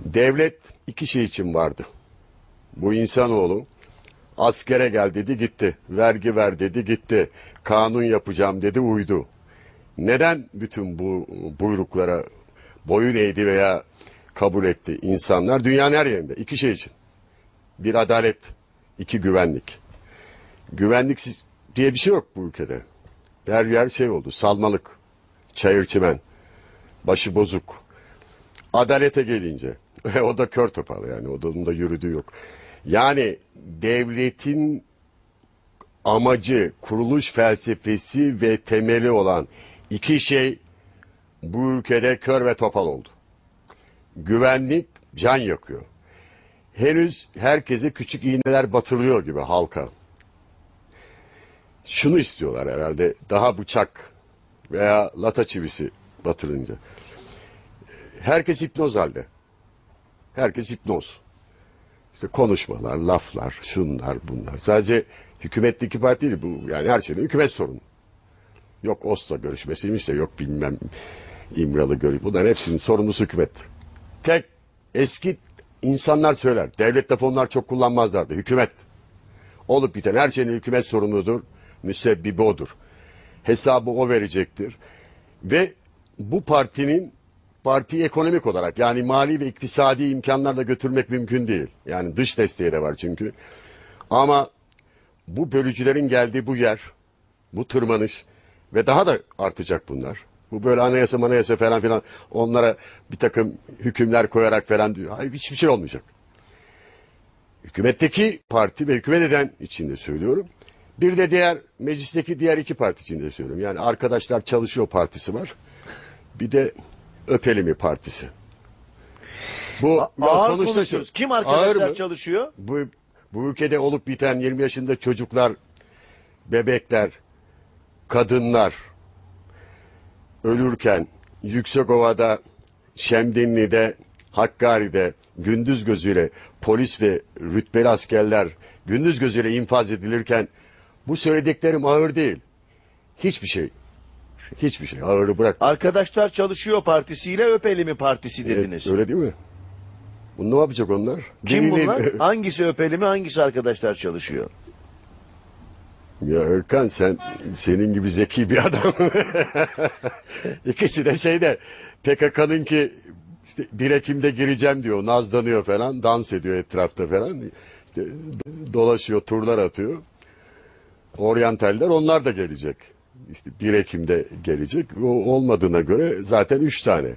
Devlet iki şey için vardı. Bu insanoğlu askere gel dedi gitti. Vergi ver dedi gitti. Kanun yapacağım dedi uydu. Neden bütün bu buyruklara boyun eğdi veya kabul etti insanlar? Dünyanın her yerinde. iki şey için. Bir adalet, iki güvenlik. Güvenlik diye bir şey yok bu ülkede. Her yer şey oldu. Salmalık, çayır çimen, başı bozuk. Adalete gelince o da kör topal yani o onun da yürüdüğü yok. Yani devletin amacı, kuruluş felsefesi ve temeli olan iki şey bu ülkede kör ve topal oldu. Güvenlik can yakıyor. Henüz herkese küçük iğneler batırılıyor gibi halka. Şunu istiyorlar herhalde daha bıçak veya lata çivisi batırınca. Herkes hipnoz halde. Herkes hipnoz. İşte konuşmalar, laflar, şunlar, bunlar. Sadece hükümetteki parti değil bu. Yani her şeyin hükümet sorunu. Yok Oslo görüşmesiymiş de yok bilmem İmralı görüş. Bunların hepsinin sorumlusu hükümet. Tek eski insanlar söyler. Devlet lafı onlar çok kullanmazlardı. Hükümet. Olup biten her şeyin hükümet sorumludur. Müsebbibi odur. Hesabı o verecektir. Ve bu partinin partiyi ekonomik olarak yani mali ve iktisadi imkanlarla götürmek mümkün değil. Yani dış desteği de var çünkü. Ama bu bölücülerin geldiği bu yer, bu tırmanış ve daha da artacak bunlar. Bu böyle anayasa manayasa falan filan onlara bir takım hükümler koyarak falan diyor. Hayır hiçbir şey olmayacak. Hükümetteki parti ve hükümet eden içinde söylüyorum. Bir de diğer meclisteki diğer iki parti içinde söylüyorum. Yani arkadaşlar çalışıyor partisi var. Bir de Öpelimi partisi. Bu ya Ağır sonuçta konuşuyoruz. şu. Kim ağır arkadaşlar mı? çalışıyor? Bu, bu ülkede olup biten 20 yaşında çocuklar, bebekler, kadınlar ölürken Yüksekova'da, Şemdinli'de, Hakkari'de gündüz gözüyle polis ve rütbeli askerler gündüz gözüyle infaz edilirken bu söylediklerim ağır değil. Hiçbir şey. Hiçbir şey. Ağırı bırak. Arkadaşlar çalışıyor partisiyle Öpelimi partisi dediniz. Öyle değil mi? Bunu ne yapacak onlar? Kim Değil, bunlar? hangisi Öpelimi hangisi arkadaşlar çalışıyor? Ya Erkan sen senin gibi zeki bir adam. İkisi de şeyde PKK'nın ki işte 1 Ekim'de gireceğim diyor. Nazlanıyor falan. Dans ediyor etrafta falan. İşte dolaşıyor, turlar atıyor. Oryantaller onlar da gelecek. İşte 1 Ekim'de gelecek. O olmadığına göre zaten 3 tane.